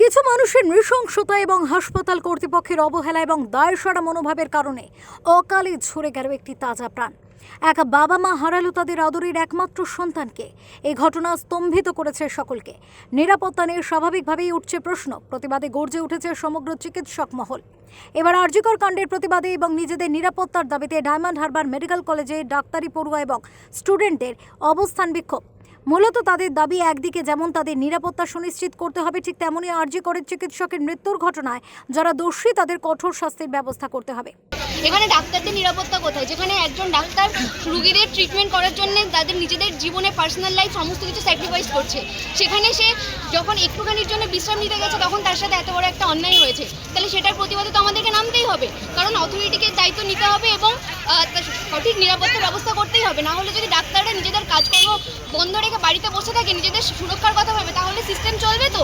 কিছু মানুষের নৃশংসতা এবং হাসপাতাল কর্তৃপক্ষের অবহেলা এবং দায়সারা মনোভাবের কারণে অকালে ঝরে গেল একটি তাজা প্রাণ। এক বাবা মা হারালো তাদের আদরের একমাত্র সন্তানকে। এই ঘটনা স্তম্ভিত করেছে সকলকে। নিরাপত্তা নিয়ে স্বাভাবিকভাবেই উঠছে প্রশ্ন। প্রতিবাদে গর্জে উঠেছে সমগ্র চিকিৎসক মহল। এবার আরজিকর কাণ্ডের প্রতিবাদে এবং নিজেদের নিরাপত্তার দাবিতে ডায়মন্ড হারবার মেডিকেল কলেজে ডাক্তারি পড়ুয়া এবং স্টুডেন্টদের অবস্থান বিক্ষোভ। মূলত তাদের দাবি একদিকে যেমন তাদের নিরাপত্তা সুনিশ্চিত করতে হবে, ঠিক তেমনই আর্জি করে চিকিৎসকের মৃত্যুর ঘটনায় যারা দোষী তাদের কঠোর শাস্তির ব্যবস্থা করতে হবে। এখানে ডাক্তারদের নিরাপত্তা কোথায়? যেখানে একজন ডাক্তার রুগীদের ট্রিটমেন্ট করার জন্য তাদের নিজেদের জীবনে পার্সোনাল লাইফ সমস্ত কিছু স্যাক্রিফাইস করছে। সেখানে সে যখন একটুখানির জন্য বিশ্রাম নিতে গেছে, তখন তার সাথে এত বড় একটা অন্যায় হয়েছে। তাহলে সেটার প্রতিবাদে তো আমাদেরকে নামতেই হবে। কারণ অথরিটিকে দায়িত্ব নিতে হবে এবং সঠিক নিরাপত্তা ব্যবস্থা করতেই হবে না হলে যদি ডাক্তাররা নিজেদের কাজকর্ম বন্ধ রেখে বাড়িতে বসে থাকে, নিজেদের সুরক্ষার কথা ভাবে, তাহলে সিস্টেম চলবে তো?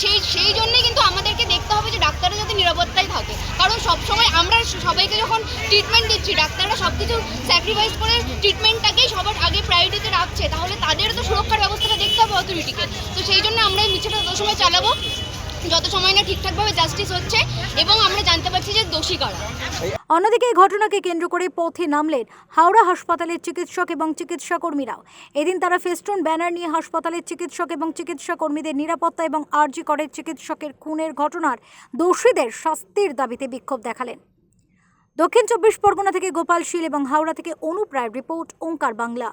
সেই সেই জন্যই কিন্তু আমাদেরকে দেখতে হবে যে ডাক্তাররা যাতে নিরাপত্তায় থাকে। কারণ সবসময় আমরা সবাইকে যখন ট্রিটমেন্ট দিচ্ছি, ডাক্তাররা সব কিছু স্যাক্রিফাইস করে ট্রিটমেন্টটাকেই সবার আগে প্রায়োরিটিতে রাখছে। তাহলে তাদেরও তো সুরক্ষার ব্যবস্থাটা দেখতে হবে অথরিটিকে তো সেই জন্য আমরা এই মিছিলটা তত সময় চালাবো, যত সময় না ঠিকঠাকভাবে জাস্টিস হচ্ছে, এবং আমরা জানতে পারছি কারা। অন্যদিকে এই ঘটনাকে কেন্দ্র করে পথে নামলেন হাওড়া হাসপাতালের চিকিৎসক এবং চিকিৎসা কর্মীরাও এদিন তারা ফেস্টুন ব্যানার নিয়ে হাসপাতালের চিকিৎসক এবং চিকিৎসা কর্মীদের নিরাপত্তা এবং আরজি করের চিকিৎসকের খুনের ঘটনার দোষীদের শাস্তির দাবিতে বিক্ষোভ দেখালেন। দক্ষিণ চব্বিশ পরগনা থেকে গোপাল শীল এবং হাওড়া থেকে অনুপ্রায় রিপোর্ট, ওঙ্কার বাংলা।